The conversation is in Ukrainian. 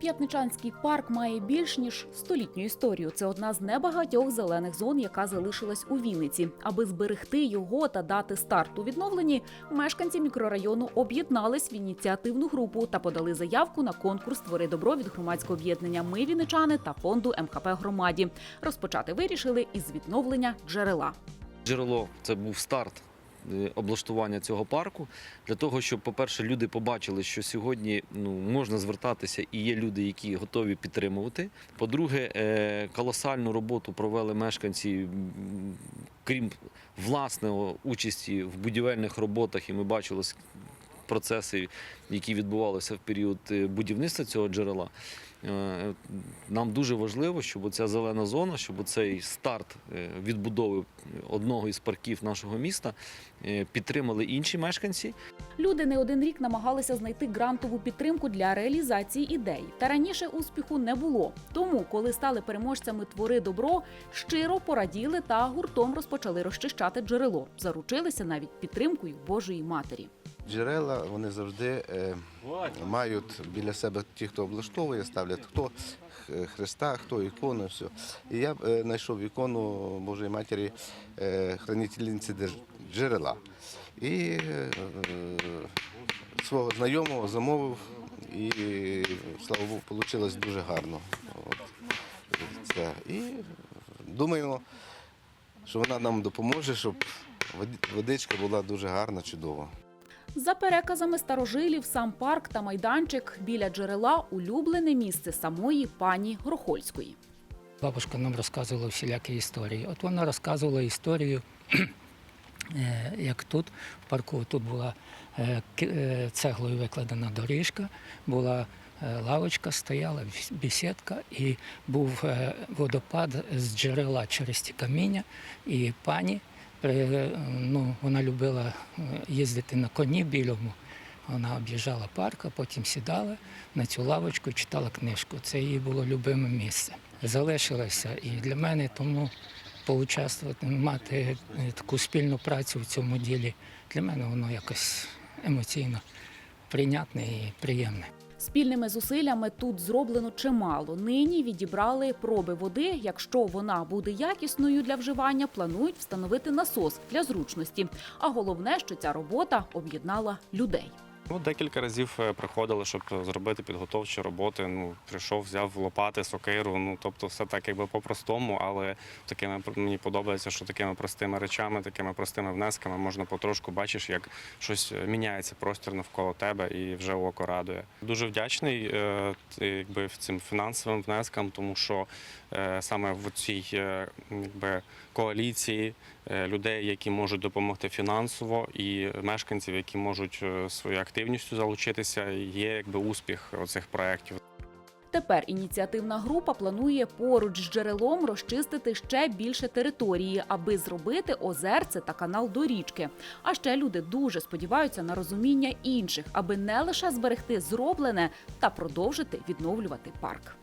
П'ятничанський парк має більш ніж столітню історію. Це одна з небагатьох зелених зон, яка залишилась у Вінниці. Аби зберегти його та дати старт у відновленні, мешканці мікрорайону об'єднались в ініціативну групу та подали заявку на конкурс Твори добро від громадського об'єднання Ми Вінничани та фонду МХП громаді. Розпочати вирішили із відновлення джерела. Джерело це був старт облаштування цього парку для того, щоб, по-перше, люди побачили, що сьогодні ну, можна звертатися і є люди, які готові підтримувати. По-друге, е, колосальну роботу провели мешканці, крім власного участі в будівельних роботах, і ми бачили процеси, які відбувалися в період е, будівництва цього джерела. Е, Нам дуже важливо, щоб ця зелена зона, щоб цей старт е, відбудови одного із парків нашого міста підтримали інші мешканці. Люди не один рік намагалися знайти грантову підтримку для реалізації ідей. Та раніше успіху не було. Тому, коли стали переможцями твори добро, щиро пораділи та гуртом розпочали розчищати джерело. Заручилися навіть підтримкою Божої Матері. Джерела вони завжди е, мають біля себе ті, хто облаштовує, ставлять хто Христа, хто ікону, все. І я е, знайшов ікону Божої Матері е, хранительниці джерела. І свого знайомого замовив, і слава Богу, вийшло дуже гарно. От. Це. І думаємо, що вона нам допоможе, щоб водичка була дуже гарна, чудова. За переказами старожилів, сам парк та майданчик біля джерела улюблене місце самої пані Грохольської. Бабушка нам розказувала всілякі історії. От вона розказувала історію, е, як тут в парку тут була е, е, цеглою викладена доріжка, була лавочка, стояла бесідка, і був водопад з джерела через ті каміння. І пані ну, вона любила е, їздити на коні білому. Вона об'їжджала парк, а потім сідала на цю лавочку читала книжку. Це її було любиме місце. Залишилося і для мене тому поучаствувати, мати е, таку спільну працю в цьому ділі. Для мене воно якось емоційно прийнятне і приємне. Спільними зусиллями тут зроблено чимало. Нині відібрали проби води. Якщо вона буде якісною для вживання, планують встановити насос для зручності. А головне, що ця робота об'єднала людей. Ну, декілька разів е, приходили, щоб зробити підготовчі роботи. Ну, прийшов, взяв лопати, сокиру. Ну, тобто, все так якби по-простому, але такими мені подобається, що такими простими речами, такими простими внесками можна потрошку бачиш, як щось е, міняється простір навколо тебе і вже око радує. Дуже вдячний е, якби цим фінансовим внескам, тому що саме в цій якби, коаліції людей, які можуть допомогти фінансово, і мешканців, які можуть е, своєю активністю залучитися, є якби успіх цих проєктів. Тепер ініціативна група планує поруч з джерелом розчистити ще більше території, аби зробити озерце та канал до річки. А ще люди дуже сподіваються на розуміння інших, аби не лише зберегти зроблене та продовжити відновлювати парк.